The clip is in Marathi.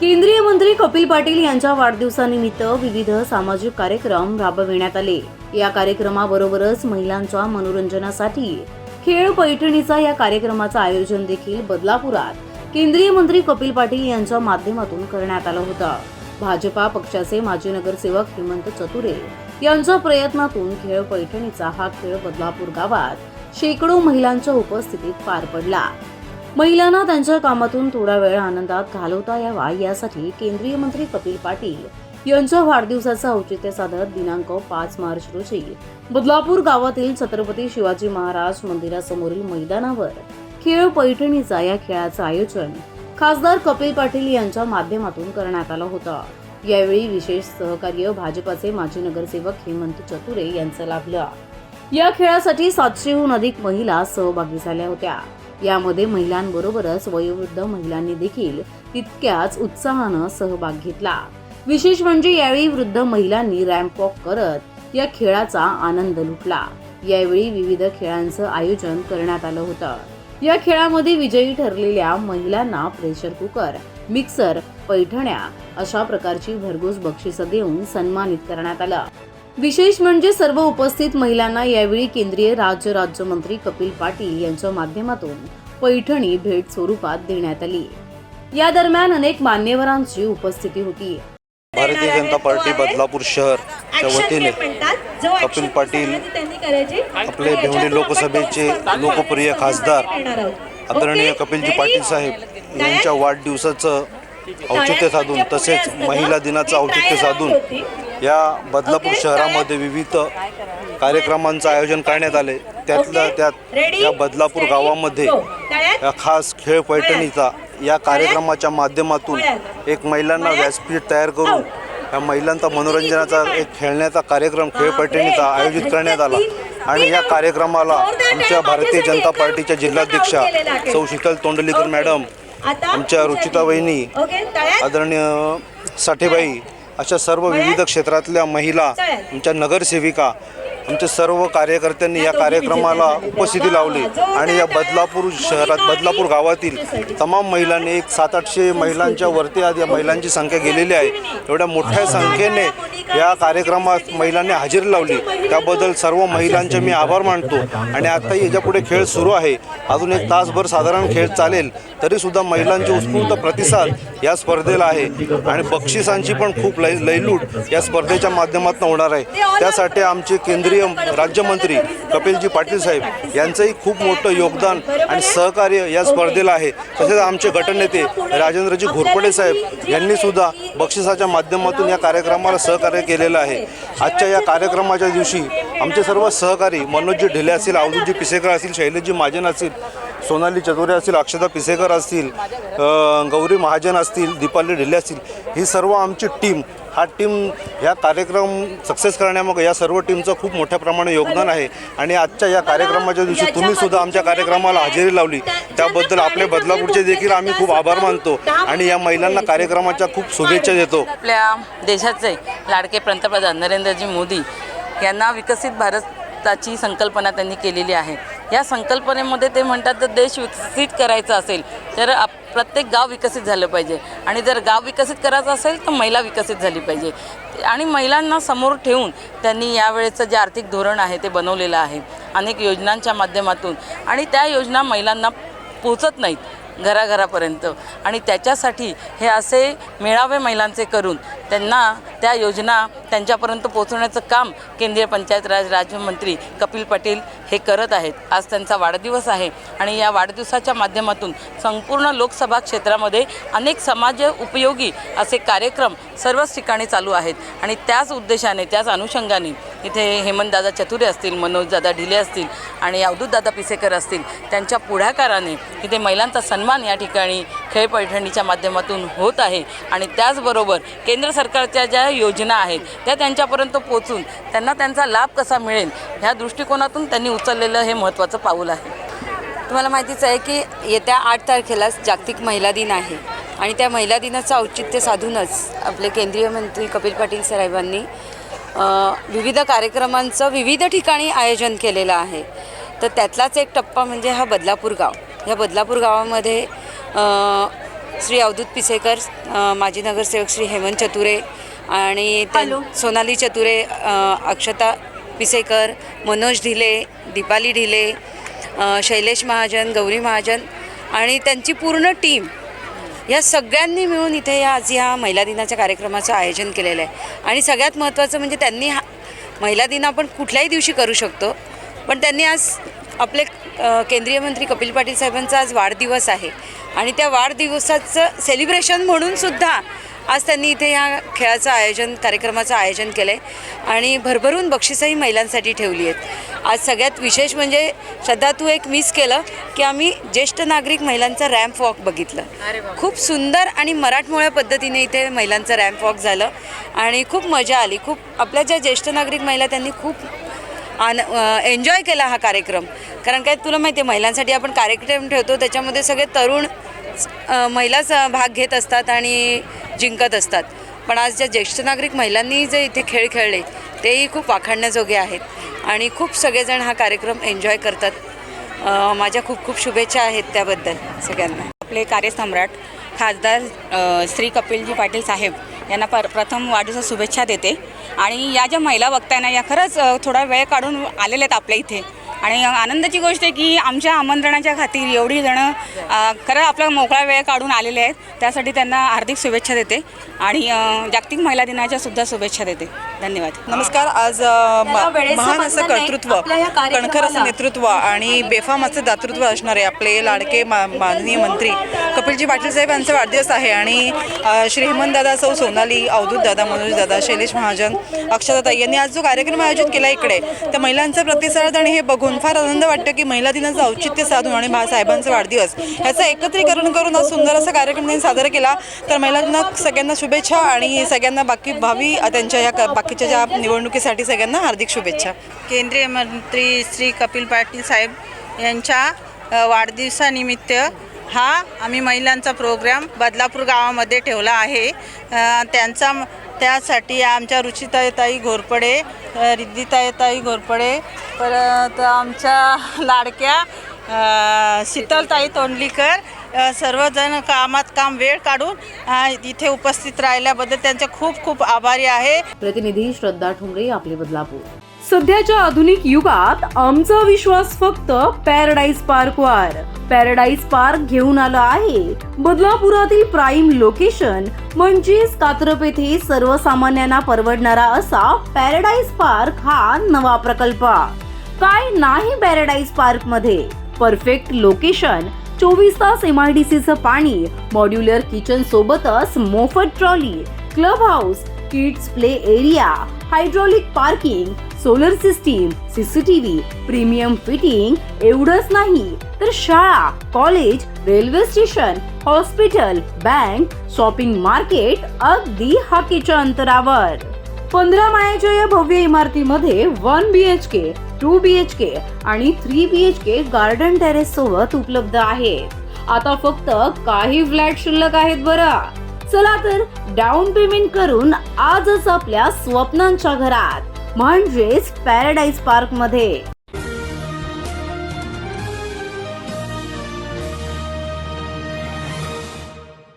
केंद्रीय मंत्री कपिल पाटील यांच्या वाढदिवसानिमित्त विविध सामाजिक कार्यक्रम राबविण्यात आले. या कार्यक्रमाबरोबरच महिलांच्या मनोरंजनासाठी खेळ पैठणीचा या कार्यक्रमाचं आयोजन देखील बदलापुरात केंद्रीय मंत्री कपिल पाटील यांच्या माध्यमातून करण्यात आलं होतं. भाजपा पक्षाचे माजी नगरसेवक हेमंत चतुरे यांच्या प्रयत्नातून खेळ पैठणीचा हा खेळ बदलापूर गावात शेकडो महिलांच्या उपस्थितीत पार पडला. महिलांना त्यांच्या कामातून थोडा वेळ आनंदात घालवता यावा यासाठी केंद्रीय मंत्री कपिल पाटील यांच्या वाढदिवसाचं औचित्य साधत दिनांक पाच मार्च रोजी बदलापूर गावातील छत्रपती शिवाजी महाराज मंदिरासमोरील मैदानावर खेळ पैठणीचा या खेळाचं आयोजन खासदार कपिल पाटील यांच्या माध्यमातून करण्यात आलं होतं. यावेळी विशेष सहकार्य भाजपाचे माजी नगरसेवक हेमंत चतुरे यांचं लाभलं. या खेळासाठी सातशेहून अधिक महिला सहभागी झाल्या होत्या. यामध्ये महिलांबरोबरच वयोवृद्ध महिलांनी देखील तितक्याच उत्साहानं सहभाग घेतला. विशेष म्हणजे यावेळी वृद्ध महिलांनी रॅम्प वॉक करत या खेळाचा आनंद लुटला. यावेळी विविध खेळांचं आयोजन करण्यात आलं होतं. या खेळामध्ये विजयी ठरलेल्या महिलांना प्रेशर कुकर मिक्सर पैठण्या अशा प्रकारची भरघोस बक्षिसं देऊन सन्मानित करण्यात आलं. विशेष म्हणजे सर्व उपस्थित महिलांना यावेळी केंद्रीय राज्य राज्यमंत्री कपिल पाटील यांच्या माध्यमातून पैठणी भेट स्वरूपात देण्यात आली. या दरम्यान अनेक मान्यवरांची उपस्थिती होती. भारतीय जनता पार्टी बदलापूर शहरच्या वतीने कपिल पाटील आपले भिवंडी लोकसभेचे लोकप्रिय खासदार आदरणीय कपिलजी पाटील साहेब यांच्या वाढदिवसाचं औचित्य साधून तसेच महिला दिनाचं औचित्य साधून या बदलापूर शहरामध्ये विविध कार्यक्रमांचं आयोजन करण्यात आले त्यातल्या त्यात या बदलापूर गावामध्ये या खास खेळ पैठणीचा या कार्यक्रमाच्या माध्यमातून एक महिलांना व्यासपीठ तयार करून या महिलांचा मनोरंजनाचा एक खेळण्याचा कार्यक्रम खेळ पैठणीचा आयोजित करण्यात आला. आणि या कार्यक्रमाला आमच्या भारतीय जनता पार्टीच्या जिल्हाध्यक्षा सौ शीतल तोंडलीकर मॅडम आमच्या रुचिता वहिनी आदरणीय साठेबाई अशा सर्व विविध क्षेत्रातल्या महिला आमच्या नगरसेविका आमच्या सर्व कार्यकर्त्यांनी या कार्यक्रमाला उपस्थिती लावली आणि या बदलापूर शहरात बदलापूर गावातील तमाम महिलांनी एक सात आठशे महिलांच्या वरती आज या महिलांची संख्या गेलेली आहे. एवढ्या मोठ्या संख्येने या कार्यक्रमात महिलांनी हजेरी लावली. त्याबद्दल सर्व महिलांचे मी आभार मानतो आणि आताही याच्यापुढे खेळ सुरू आहे. अजून एक तासभर साधारण खेळ चालेल तरीसुद्धा महिलांचे उत्स्फूर्त प्रतिसाद या स्पर्धेला आहे आणि बक्षिसांची पण खूप लय लयलूट या स्पर्धेच्या माध्यमातून होणार आहे. त्यासाठी आमचे केंद्रीय राज्यमंत्री कपिलजी पाटील साहेब यांचंही खूप मोठं योगदान आणि सहकार्य या स्पर्धेला आहे. तसेच आमचे गटनेते राजेंद्रजी घोरपडे साहेब यांनी सुद्धा बक्षिसाच्या माध्यमातून या कार्यक्रमाला सहकार्य केलेलं आहे. आजच्या या कार्यक्रमाच्या दिवशी आमचे सर्व सहकारी मनोजजी ढिले असतील अवधूतजी पिसेकर असतील शैलेशजी महाजन असतील सोनाली चतुरे असतील अक्षता पिसेकर असतील गौरी महाजन असतील दीपाली ढिले असतील ही सर्व आमची टीम हा टीम ह्या कार्यक्रम सक्सेस करण्यामागे या सर्व टीमचं खूप मोठ्या प्रमाणे योगदान आहे. आणि आजच्या या कार्यक्रमाच्या दिवशी तुम्ही सुद्धा आमच्या कार्यक्रमाला हजेरी लावली. त्याबद्दल आपल्या बदलापूरचे देखील आम्ही खूप आभार मानतो. आणि या महिलांना कार्यक्रमाच्या खूप शुभेच्छा देतो. आपल्या देशाचे लाडके पंतप्रधान नरेंद्रजी मोदी यांना विकसित भारताची संकल्पना त्यांनी केलेली आहे. या संकल्पनेमध्ये ते म्हणतात जर देश विकसित करायचा असेल तर आप प्रत्येक गाव विकसित झालं पाहिजे. आणि जर गाव विकसित करायचं असेल तर महिला विकसित झाली पाहिजे. आणि महिलांना समोर ठेवून त्यांनी यावेळेचं जे आर्थिक धोरण आहे ते बनवलेलं आहे. अनेक योजनांच्या माध्यमातून. आणि त्या योजना महिलांना पोचत नाहीत घराघरापर्यंत. आणि त्याच्यासाठी हे असे मेळावे महिलांचे करून त्यांना त्या योजना त्यांच्यापर्यंत पोहोचवण्याचं काम केंद्रीय पंचायत राज राज्यमंत्री कपिल पाटील हे करत आहेत. आज त्यांचा वाढदिवस आहे आणि या वाढदिवसाच्या माध्यमातून संपूर्ण लोकसभा क्षेत्रामध्ये अनेक समाज उपयोगी असे कार्यक्रम सर्वच ठिकाणी चालू आहेत. आणि त्याच उद्देशाने त्याच अनुषंगाने इथे हेमंतदादा चतुरे असतील मनोजदादा ढिले असतील आणि अवधूतदादा पिसेकर असतील त्यांच्या पुढाकाराने इथे महिलांचा सन्मान या ठिकाणी खेळ पैठणीच्या माध्यमातून होत आहे. आणि त्याचबरोबर केंद्र सरकारच्या ज्या योजना आहेत त्या त्यांच्यापर्यंत पोचून त्यांना त्यांचा लाभ कसा मिळेल ह्या दृष्टिकोनातून त्यांनी उचललेलं हे महत्त्वाचं पाऊल आहे. तुम्हाला माहितीच आहे की येत्या आठ तारखेला जागतिक महिला दिन आहे आणि त्या महिला दिनाचं औचित्य साधूनच आपले केंद्रीय मंत्री कपिल पाटील साहेबांनी विविध कार्यक्रमांचं विविध ठिकाणी आयोजन केलेलं आहे. तर त्यातलाच एक टप्पा म्हणजे हा बदलापूर गाव. या बदलापूर गावामध्ये श्री अवधूत पिसेकर माजी नगरसेवक श्री हेमंत चतुरे आणि सोनाली चतुरे अक्षता पिसेकर मनोज ढिले दीपाली ढिले शैलेश महाजन गौरी महाजन आणि त्यांची पूर्ण टीम या सगळ्यांनी मिळून इथे या आज या महिला दिनाच्या कार्यक्रमाचं आयोजन केलेलं आहे. आणि सगळ्यात महत्त्वाचं म्हणजे त्यांनी हा महिला दिन आपण कुठल्याही दिवशी करू शकतो पण त्यांनी आज आपले केंद्रीय मंत्री कपिल पाटील साहेबांचा आज वाढदिवस आहे. आणि त्या वाढदिवसाचं सेलिब्रेशन म्हणून सुद्धा आज त्यांनी इथे या खेळाचं आयोजन कार्यक्रमाचं आयोजन केलं आहे आणि भरभरून बक्षिसंही महिलांसाठी ठेवली आहेत. आज सगळ्यात विशेष म्हणजे श्रद्धा तू एक मिस केलं की आम्ही ज्येष्ठ नागरिक महिलांचा रॅम्प वॉक बघितलं. खूप सुंदर आणि मराठमोळ्या पद्धतीने इथे महिलांचं रॅम्प वॉक झालं. आणि खूप मजा आली. खूप आपल्या ज्या ज्येष्ठ नागरिक महिला त्यांनी खूप आन एन्जॉय केला हा कार्यक्रम. कारण काय तुला माहिती आहे महिलांसाठी आपण कार्यक्रम ठेवतो त्याच्यामध्ये सगळे तरुण महिलाच भाग घेत असतात आणि जिंकत असतात. पण आज ज्या ज्येष्ठ नागरिक महिलांनी जे इथे खेळ खेळले तेही खूप वाखाणण्याजोगे आहेत. आणि खूप सगळेजण हा कार्यक्रम एन्जॉय करतात. माझ्या खूप खूप शुभेच्छा आहेत त्याबद्दल सगळ्यांना. आपले कार्यसम्राट खासदार श्री कपिलजी पाटील साहेब यांना पर प्रथम वाढदिवसा शुभेच्छा देते. आणि या ज्या महिला बघताय ना या खरंच थोडा वेळ काढून आलेल्या आहेत आपल्या इथे आणि आनंदाची गोष्ट आहे की आमच्या आमंत्रणाच्या खातीर एवढी जणं खरं आपला मोकळा वेळ काढून आलेले आहेत. त्यासाठी त्यांना हार्दिक शुभेच्छा देते. आणि जागतिक महिला दिनाच्या सुद्धा शुभेच्छा देते. धन्यवाद. नमस्कार. आज महान असं कर्तृत्व कणखर असं नेतृत्व आणि बेफाम असं दातृत्व असणारे आपले लाडके मा माननीय मंत्री कपिलजी पाटील साहेब यांचा वाढदिवस आहे. आणि श्री हेमंत दादा सौ सोनाली अवधूत दादा मनोज दादा शैलेश महाजन अक्षताताई यांनी आज जो कार्यक्रम आयोजित केला इकडे त्या महिलांचा प्रतिसाद आणि हे बघून फार आनंद वाटतो की महिला दिनाचं औचित्य साधून आणि बाळासाहेबांचा वाढदिवस ह्याचं एकत्रीकरण करून आज सुंदर असा कार्यक्रम त्यांनी सादर केला. तर महिलांना सगळ्यांना शुभेच्छा आणि सगळ्यांना बाकी भावी त्यांच्या या क- बाकीच्या ज्या निवडणुकीसाठी सगळ्यांना हार्दिक शुभेच्छा. केंद्रीय मंत्री श्री कपिल पाटील साहेब यांच्या वाढदिवसानिमित्त हा आम्ही महिलांचा प्रोग्राम बदलापूर गावामध्ये ठेवला आहे. त्यांचा त्यासाठी आमच्या रुचिताईताई घोरपडे अ, घोरपडे परत आमच्या लाडक्या शीतलताई तोंडलीकर सर्वजण कामात काम वेळ काढून इथे उपस्थित राहिल्याबद्दल त्यांचे खूप खूप आभारी आहे. प्रतिनिधी श्रद्धा ठोंबरे आपले बदलापूर. सध्याच्या आधुनिक युगात आमचा विश्वास फक्त पॅराडाईज पार्कवर पॅराडाईज पार्क घेऊन आलं आहे. बदलापुरातील प्राईम लोकेशन म्हणजेच कात्रप येथे सर्वसामान्यांना परवडणारा असा पॅराडाईज पार्क हा नवा प्रकल्प. काय नाही पॅराडाईज पार्कमध्ये परफेक्ट लोकेशन चोवीस तास एम आय डी सीचं पाणी मॉड्युलर किचन सोबतच मोफत trolley club house kids play area hydraulic parking solar system CCTV premium fitting एवढंच नाही. तर शाळा college railway station hospital bank shopping market अगदी हाकेच्या अंतरावर. पंधरा माळ्याच्या या भव्य इमारतीमध्ये one B H K two B H K आणि three B H K garden terrace सोबत उपलब्ध आहे आता फक्त काही फ्लॅट शिल्लक आहेत बरं. चला तर डाऊन पेमेंट करून आजच आपल्या स्वप्नांच्या घरात म्हणजेच पॅराडाईज पार्कमध्ये.